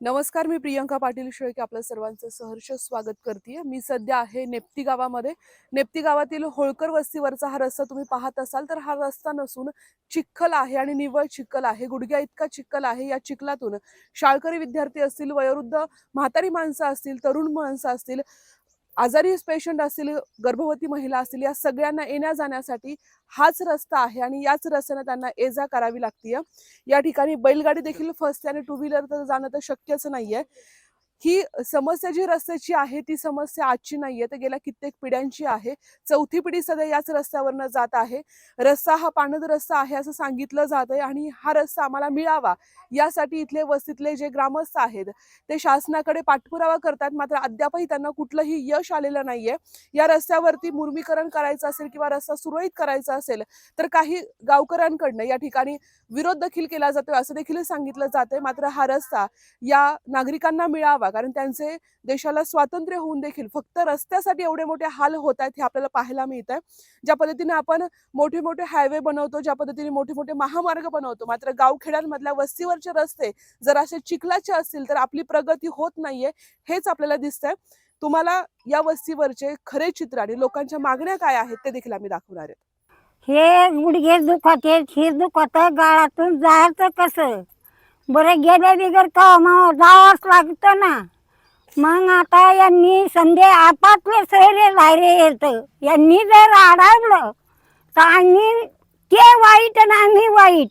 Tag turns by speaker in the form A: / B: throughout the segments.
A: नमस्कार मी प्रियंका पाटील शेळके आपलं सर्वांचं सहर्ष स्वागत करते मी सध्या आहे नेप्ती गावामध्ये. नेप्ती गावातील होळकर वस्तीवरचा हा रस्ता तुम्ही पाहत असाल तर हा रस्ता नसून चिखल आहे आणि निव्वळ चिखल आहे. गुडघ्या इतका चिखल आहे. या चिखलातून शाळकरी विद्यार्थी असतील वयोवृद्ध म्हातारी माणसं असतील तरुण माणसं असतील आजारी पेशंट असतील गर्भवती महिला असतील या सगळ्यांना येण्या जाण्यासाठी हाच रस्ता आहे आणि याच रस्त्याने त्यांना ये जा करावी लागतीय. या ठिकाणी बैलगाडी देखील फसते आणि टू व्हीलर तर जाणं तर शक्यच नाहीये. ही समस्या जी रस्त्याची आहे ती समस्या आजची नाहीये. तर गेल्या कित्येक पिढ्यांची आहे. चौथी पिढी सध्या याच रस्त्यावरनं जात आहे. रस्ता हा पाणद रस्ता आहे असं सांगितलं जात आहे आणि हा रस्ता आम्हाला मिळावा यासाठी इथले वस्तीतले जे ग्रामस्थ आहेत ते शासनाकडे पाठपुरावा करतात. मात्र अद्यापही त्यांना कुठलंही यश आलेलं नाहीये. या रस्त्यावरती मुर्मीकरण करायचं असेल किंवा रस्ता सुरळीत करायचा असेल तर काही गावकऱ्यांकडनं या ठिकाणी विरोध देखील केला जातोय असं देखील सांगितलं जातंय. मात्र हा रस्ता या नागरिकांना मिळावा कारण त्यांचे देशाला स्वातंत्र्य होऊन देखील फक्त रस्त्यासाठी एवढे मोठे हाल होत आहेत हे आपल्याला पाहायला मिळत आहे ज्या पद्धतीने आपण मोठे मोठे हायवे बनवतो ज्या पद्धतीने मोठे मोठे महामार्ग बनवतो मात्र गावखेड्यांमधल्या वस्तीवरचे रस्ते जर असे चिखलाचे असतील तर आपली प्रगती होत नाहीये हेच आपल्याला दिसतंय. तुम्हाला या वस्तीवरचे खरे चित्र आणि लोकांच्या मागण्या काय आहेत ते देखील आम्ही दाखवणार आहे
B: हे गुडघे दुखाते शिर दुखत गाळातून जायचं कसं? बरं गेल्या बिगर मग जावंच लागतं ना. मग आता यांनी संध्या आपापले सैरे लायरे येत. यांनी जर अडवलं तर आम्ही ते वाईट आणि आम्ही वाईट.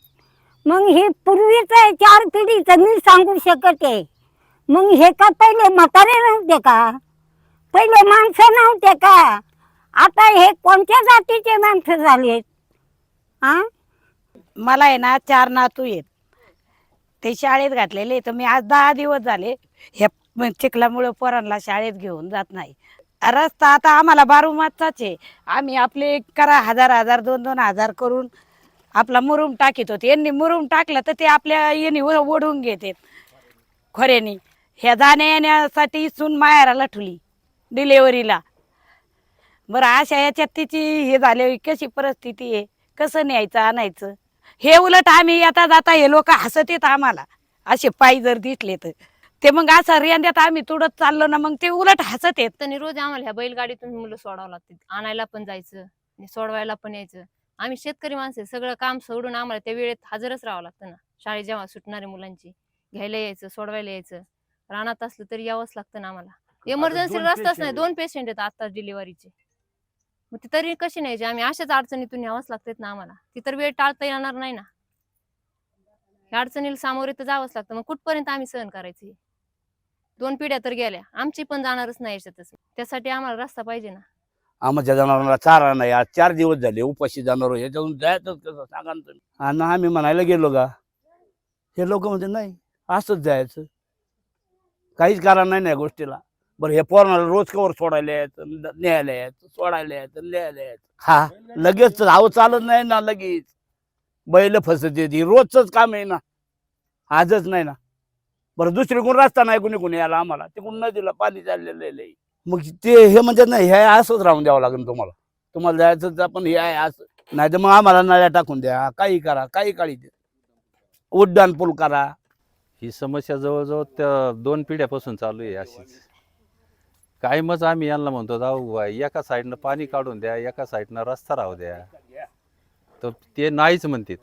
B: मग हे पूर्वीचं चार पिढीचं मी सांगू शकत आहे. मग हे का पहिले म्हातारे नव्हते का? पहिले माणसं नव्हते का? आता हे कोणत्या जातीचे माणसं झालेत? हां
C: मला आहे ना चार नातू आहेत. ते शाळेत घातलेले तर मी आज दहा दिवस झाले ह्या म- चिखलामुळं पोरांना शाळेत घेऊन जात नाही. रस्ता आता आम्हाला बारूमाचाच आहे. आम्ही आपले करा हजार हजार दोन दोन हजार करून आपला मुरुम टाकीत होते. यांनी मुरुम टाकलं तर ते आपल्या यांनी ओढून घेतात खोऱ्यानी. ह्या जाण्या येण्यासाठी सून मायाराला ठुली डिलेवरीला. बरं अशा याच्यात तिची हे झाले कशी परिस्थिती आहे? कसं न्यायचं आणायचं? हे उलट आम्ही येता जाता हे लोक हसत येत आम्हाला. असे पायी जर दिसले तर. ते मग असं रेंद्यात आम्ही तुडत चाललो ना मग ते उलट हसत येत.
D: तर रोज आम्हाला ह्या बैलगाडीतून मुलं सोडावं लागते आणायला पण जायचं आणि सोडवायला पण यायचं. आम्ही शेतकरी माणसं आहे, सगळं काम सोडून आम्हाला त्या वेळेत हजरच राहावं लागतं ना. शाळेत जेव्हा सुटणारे मुलांची घ्यायला यायचं सोडवायला यायचं. रानात असलं तरी यावंच लागतं ना आम्हाला. इमर्जन्सी रस्ताच
E: patient
D: नाही
E: आहेत.
D: दोन पेशंट आहेत आता डिलिव्हरीचे मग ती तरी कशी न्यायची? आम्ही अशाच अडचणीतून न्यावंच लागतात ना आम्हाला. ती तर वेळ टाळता येणार नाही ना. ह्या अडचणीला सामोरे तर जावंच लागतं. मग कुठपर्यंत आम्ही सहन करायची? दोन पिढ्या तर गेल्या. आमची पण जाणारच नाही याच्यातच. त्यासाठी आम्हाला रस्ता पाहिजे ना.
E: आमच्या जनावरांना चारा नाही. आज चार दिवस झाले उपाशी जनावर याच्यातून जायचंच कसं? सांगा ना तुम्ही. आणि आम्ही म्हणायला गेलो का? हे लोक म्हणते नाही असंच जायचं. काहीच कारण नाही ना या गोष्टीला. बरं हे पोरांना रोज कवर सोडायला न- न्यायला यायचं सोडायला यायचं न्यायला यायचं हा. लगेच धाव चालत नाही ना लगेच. बैल फसत येते रोजच काम आहे ना. आजच नाही ना. बरं दुसरी कोण रस्ता नाही कुणी कुणी यायला आम्हाला. तिकडून नदीला पाणी चाललेलं आहे. लई. मग ते हे म्हणजे नाही हे असंच राहून द्यावं लागेल तुम्हाला. तुम्हाला जायचं तर पण हे आहे असं. नाही तर मग आम्हाला नळ्या टाकून द्या काही करा काही काळी द्या. उड्डाण पूल करा.
F: ही समस्या जवळजवळ त्या दोन पिढ्यापासून चालू आहे अशीच. कायमच आम्ही यांना म्हणतो जाऊ बा एका साईडनं पाणी काढून द्या एका साईडनं रस्ता राहू द्या. तर ते नाहीच म्हणतात.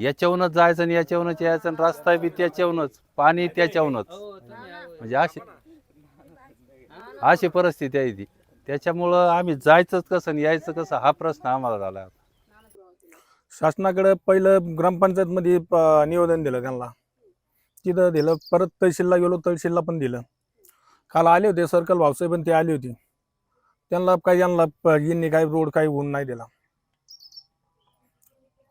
F: याच्याहूनच जायचं आणि याच्याहूनच यायचं आणि रस्ता बी त्याच्याहूनच पाणी त्याच्याहूनच म्हणजे अशी अशी परिस्थिती आहे ती. त्याच्यामुळं आम्ही जायचंच कसं आणि यायचं कसं हा प्रश्न आम्हाला झाला. शासनाकडं
G: शासनाकडे पहिलं ग्रामपंचायतमध्ये प- निवेदन दिलं त्यांना. तिथं दिलं परत तहसीलला गेलो तहसीलला पण दिलं. काल आले होते सर्कल भावसाहेब पण ते आली होती. त्यांना काही यांना प- यांनी काही रोड काही होऊन नाही दिला.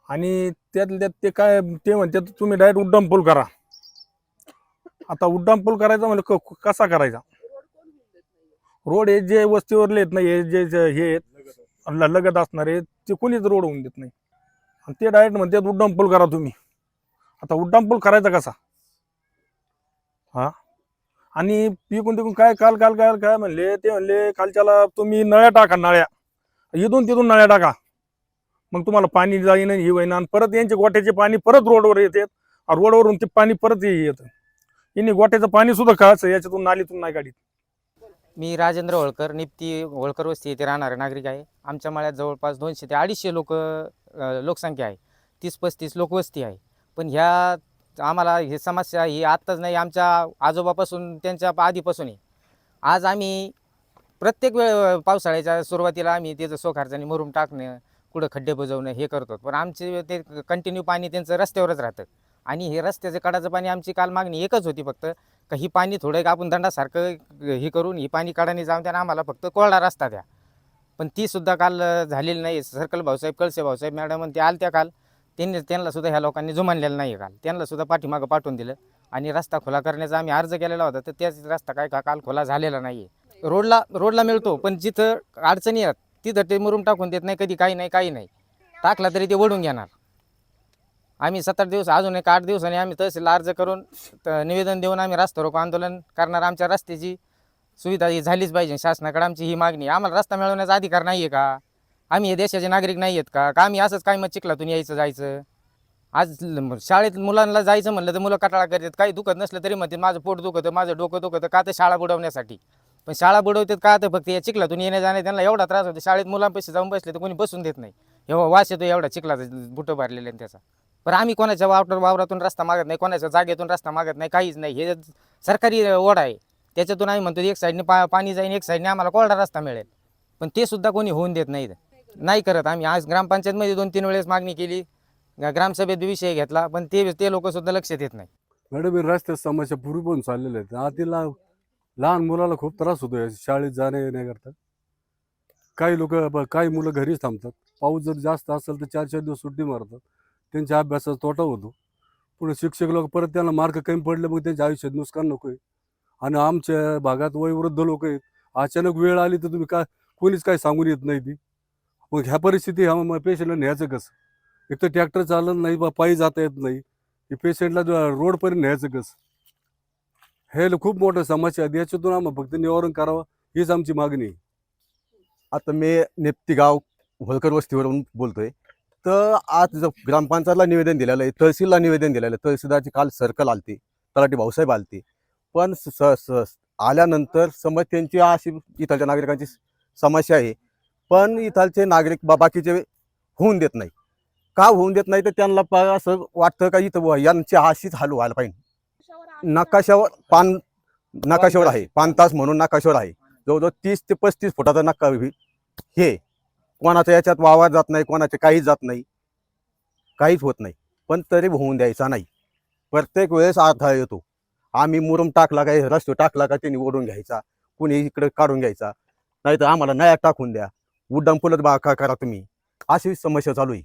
G: आणि त्यातल्या त्यात ते काय ते म्हणते तुम्ही डायरेक्ट उड्डाण पूल करा. आता उड्डाण पूल करायचा म्हणजे क- कसा करायचा? रोड हे जे वस्तीवरले आहेत नाही हे जे हे आहेत ल- लगत असणारे ते कोणीच रोड होऊन देत नाही. आणि ते डायरेक्ट म्हणते उड्डाण पूल करा तुम्ही. आता उड्डाण पूल करायचा कसा? हां? आणि पिकून तिकून काय काल काल काल काय म्हणले ते म्हणले कालच्याला तुम्ही नळ्या टाका नळ्या. इथून तिथून नळ्या टाका. मग तुम्हाला पाणी जाईन हे होईन आणि परत यांचे गोठ्याचे पाणी परत रोडवर येते. रोडवरून ते पाणी परत येतं. यांनी गोट्याचं पाणी सुद्धा खायचं याच्यातून नालीतून नाही गाडीत
H: मी राजेंद्र होळकर निप्ती होळकर वस्ती येथे राहणारे नागरिक आहे. आमच्या मळ्यात जवळपास दोनशे ते अडीचशे लोक लोकसंख्या आहे. तीस पस्तीस लोकवस्ती आहे. पण ह्या आम्हाला ही समस्या ही आत्ताच नाही आमच्या आजोबापासून त्यांच्या आधीपासून आहे. आज आम्ही प्रत्येक वेळ पावसाळ्याच्या सुरुवातीला आम्ही त्याचं सोखारच्याने मरून टाकणं कुठं खड्डे बुजवणं हे करतो. पण आमचे ते कंटिन्यू पाणी त्यांचं रस्त्यावरच राहतं. आणि हे रस्त्याचं कडाचं पाणी आमची काल मागणी एकच होती फक्त का ही पाणी थोडं एक आपण दंडासारखं हे करून ही पाणी काढाने जाऊन त्यानं आम्हाला फक्त कोरडा रस्ता द्या. पण ती सुद्धा काल झालेली नाही. सर्कल भाऊसाहेब कळसे भाऊसाहेब मॅडम ते ते आलत्या काल त्यांनी त्यांना सुद्धा ह्या लोकांनी जुमानलेलं नाही काल. त्यांना सुद्धा पाठीमागं पाठवून दिलं. आणि रस्ता खुला करण्याचा आम्ही अर्ज केलेला होता तर त्याच रस्ता काय का काल खुला झालेला नाही आहे रोडला रोडला मिळतो पण जिथं अडचणी आहेत तिथं ते मुरुम टाकून देत नाही कधी काही नाही काही नाही. टाकला तरी ते वडून घेणार. आम्ही सात आठ दिवस अजून एक आठ दिवसांनी आम्ही तहसील अर्ज करून त- निवेदन देऊन आम्ही रस्ता रोको आंदोलन करणार. आमच्या रस्त्याची सुविधा ही झालीच पाहिजे. शासनाकडे आमची ही मागणी आम्हाला रस्ता मिळवण्याचा अधिकार नाही आहे का? आम्ही हे देशाचे नागरिक नाही आहेत का? का आम्ही असंच काय मग चिखलातून यायचं जायचं? आज शाळेत मुलांना जायचं म्हणलं तर मुलं कटाळा करतात. काही दुखत नसलं तरी म्हणतात माझं पोट दुखतं माझं डोकं दुखतं का तर शाळा बुडवण्यासाठी? पण शाळा बुडवतात का तर फक्त या चिखलातून येण्या जाण्या त्यांना एवढा त्रास होतो. शाळेत मुलांपाशी जाऊन बसले तर कोणी बसून देत नाही. एवढा वास येतो एवढा चिखलाचा बुटं भरलेले त्याचा. पण आम्ही कोणाच्या वावर वावरातून रस्ता मागत नाही कोणाच्या जागेतून रस्ता मागत नाही काहीच नाही. हे सरकारी ओढ आहे. त्याच्यातून आम्ही म्हणतो एक साईडने पा पाणी जाईन एक साईडने आम्हाला कोरडा रस्ता मिळेल. पण ते सुद्धा कोणी होऊन देत नाही नाही करत. आम्ही आज ग्रामपंचायतमध्ये दोन तीन वेळेस मागणी केली. ग्रामसभेत विषय घेतला पण ते ते लोक सुद्धा लक्ष देत नाही.
I: मॅडम हे समस्या पूर्वी पण चाललेल्या आहेत. आधीला लहान मुलाला खूप त्रास होतो या शाळेत जाण्या येण्याकरता. काही लोक काही मुलं घरीच थांबतात. पाऊस जर जास्त असेल तर चार चार दिवस सुट्टी मारतात. त्यांच्या अभ्यासाचा तोटा होतो. पुढे शिक्षक लोक परत त्यांना मार्क कमी पडले मग त्यांच्या आयुष्यात नुकसान नको आहे. आणि आमच्या भागात वयवृद्ध लोक आहेत. अचानक वेळ आली तर तुम्ही काय कोणीच काय सांगून येत नाही ती. मग ह्या परिस्थिती ह्या पेशंटला न्यायचं कसं? एक तर ट्रॅक्टर चालत नाही बा पायी जाता येत नाही. की पेशंटला रोडपर्यंत न्यायचं कसं? हे खूप मोठं समस्या आहे. याच्यातून आम्हाला फक्त निवारण करावं हीच आमची मागणी आहे.
J: आता मी नेप्ती गाव होलकर वस्तीवरून बोलतोय. तर आज जर ग्रामपंचायतला निवेदन दिलेलं आहे तहसीलला निवेदन दिलेलं आहे तहसीलदारची काल सर्कल आलती तलाठी भाऊसाहेब आलती. पण स- स- स- आल्यानंतर समज त्यांची अशी इथलच्या नागरिकांची समस्या आहे. पण इथलचे नागरिक बाकीचे होऊन देत नाही. का होऊन देत नाही? तर त्यांना असं वाटतं का इथं बुवा यांची अशीच हाल व्हायला पाहिजे. नकाशावर पान नकाशावर आहे. पान तास म्हणून नकाशावर आहे. जवळजवळ तीस ते पस्तीस फुटाचा नका हे. कोणाच्या याच्यात वावर जात नाही कोणाचे काहीच जात नाही. काहीच होत नाही. पण तरी होऊन द्यायचा नाही. प्रत्येक वेळेस अडथळा येतो. आम्ही मुरुम टाकला काय रस्तो टाकला का त्यांनी ओढून घ्यायचा. कुणी इकडे काढून घ्यायचा. नाही तर आम्हाला नया टाकून द्या. उड्डाण पुलत बा का करा तुम्ही? अशी समस्या चालू आहे.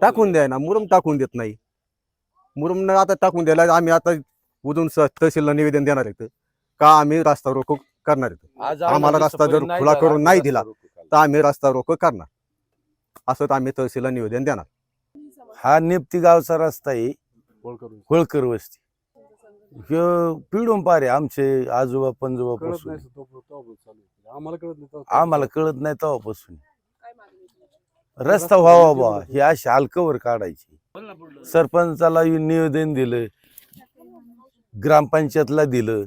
J: टाकून द्या. ना मुरुम टाकून देत नाही. मुरुम न आता टाकून द्यायला आम्ही आता उजून स- तहसीलला निवेदन देणार आहेत. का आम्ही रस्ता रोको करणार आहेत? आम्हाला रस्ता जर खुला करून नाही दिला तर आम्ही रस्ता रोको करणार. असं आम्ही तहसीलला निवेदन देणार.
E: हा नेप्ती गावचा रस्ता आहे.
I: होळकर
E: होळकर वस्ती. ह्यो पिढून पारे आमचे आजोबा
I: कळत नाही तो- चालू आहे. आम्हाला कळत नाही तो-
E: आम्हाला कळत नाही तेव्हापासून. रस्ता व्हावा बा हे अशी हलकवर काढायची. सरपंचाला निवेदन दिलं ग्रामपंचायतला दिलं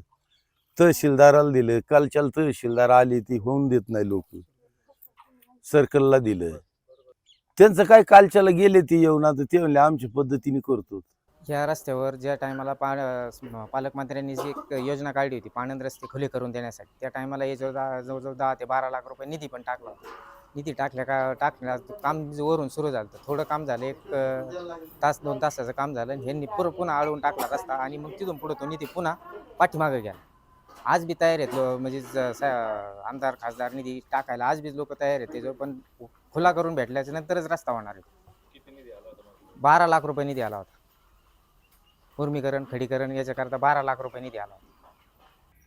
E: तहसीलदाराला दिलं कालच्याला तहसीलदार आली ती होऊन देत नाही लोक. सर्कलला दिलं. त्यांचं काय कालच्याला गेले ते येऊन आता ते म्हणले आमच्या पद्धतीने करतो.
H: ह्या रस्त्यावर ज्या टायमाला पा पालकमंत्र्यांनी जी एक योजना काढली होती पाणंद रस्ते खुले करून देण्यासाठी त्या टायमाला हे जवळ जवळजवळ दहा ते बारा लाख रुपये निधी पण टाकला निधी टाकल्या का टाकल्या काम वरून सुरू झालं थोडं काम झालं एक तास दोन तासाचं काम झालं आणि ह्यांनी पुरं पुन्हा आळवून टाकला रस्ता आणि मग तिथून पुढं तो निधी पुन्हा पाठीमागे गेला. आज बी तयार आहेत म्हणजे ज- स- आमदार खासदार निधी टाकायला आज बी लोक तयार आहेत. त्याच्यावर पण खुला करून भेटल्याच्या नंतरच रस्ता होणार आहे. बारा लाख रुपये निधी आला होता. मुर्मीकरण खडीकरण याच्याकरता बारा लाख रुपये निधी आला होता.